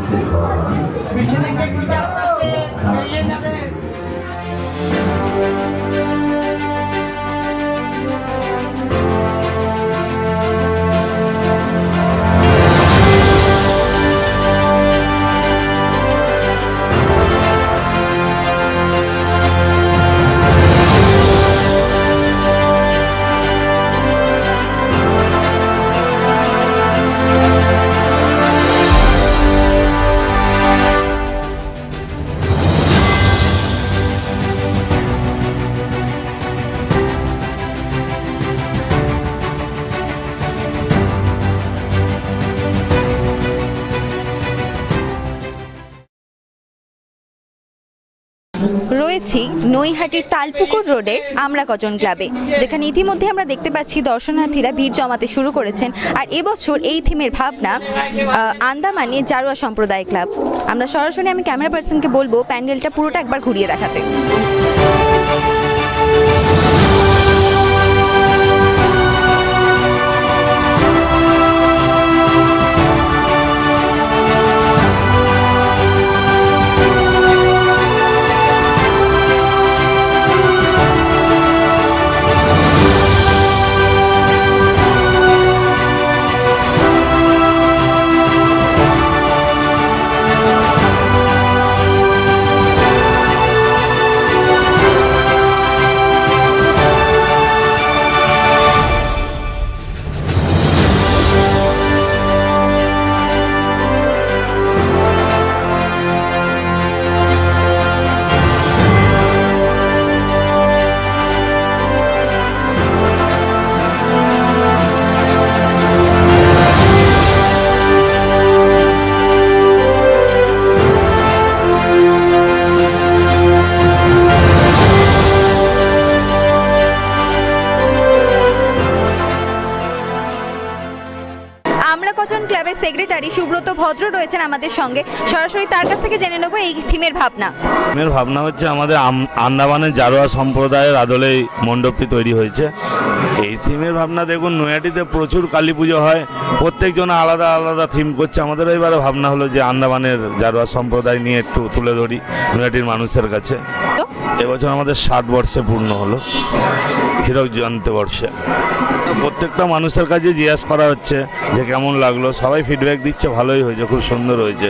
মানুষের রয়েছি নৈহাটির তালপুকুর রোডে আমরা কজন ক্লাবে, যেখানে ইতিমধ্যে আমরা দেখতে পাচ্ছি দর্শনার্থীরা ভিড় জমাতে শুরু করেছেন। আর এবছর এই থিমের ভাবনা আন্দামানি জারোয়া সম্প্রদায় ক্লাব। আমরা সরাসরি আমি ক্যামেরা পার্সনকে বলব, প্যান্ডেলটা পুরোটা একবার ঘুরিয়ে দেখাতে। কজন ক্লাবের সেক্রেটারি সুব্রত ভদ্র রয়েছেন আমাদের সঙ্গে? সরাসরি তার কাছ থেকে জেনে নেব এই থিমের ভাবনা। থিমের ভাবনা হচ্ছে আমাদের আন্দামানের জারোয়া সম্প্রদায়ের আদলেই মণ্ডপটি তৈরি হয়েছে। এই থিমের ভাবনা দেখুন নয়াটিতে প্রচুর কালী পুজো হয় প্রত্যেকজন আলাদা আলাদা থিম করছে। আমাদের এবারে ভাবনা হলো যে আন্দামানের জারোয়া সম্প্রদায় নিয়ে একটু তুলে ধরি নয়াটির মানুষের কাছে। এবছর আমাদের ষাট বর্ষে পূর্ণ হলো হীরক জয়ন্তী বর্ষে। প্রত্যেকটা মানুষের কাছে জিজ্ঞাসা করা হচ্ছে যে কেমন লাগল সবাই ফিডব্যাক দিচ্ছে ভালোই হয়েছে খুব সুন্দর হয়েছে।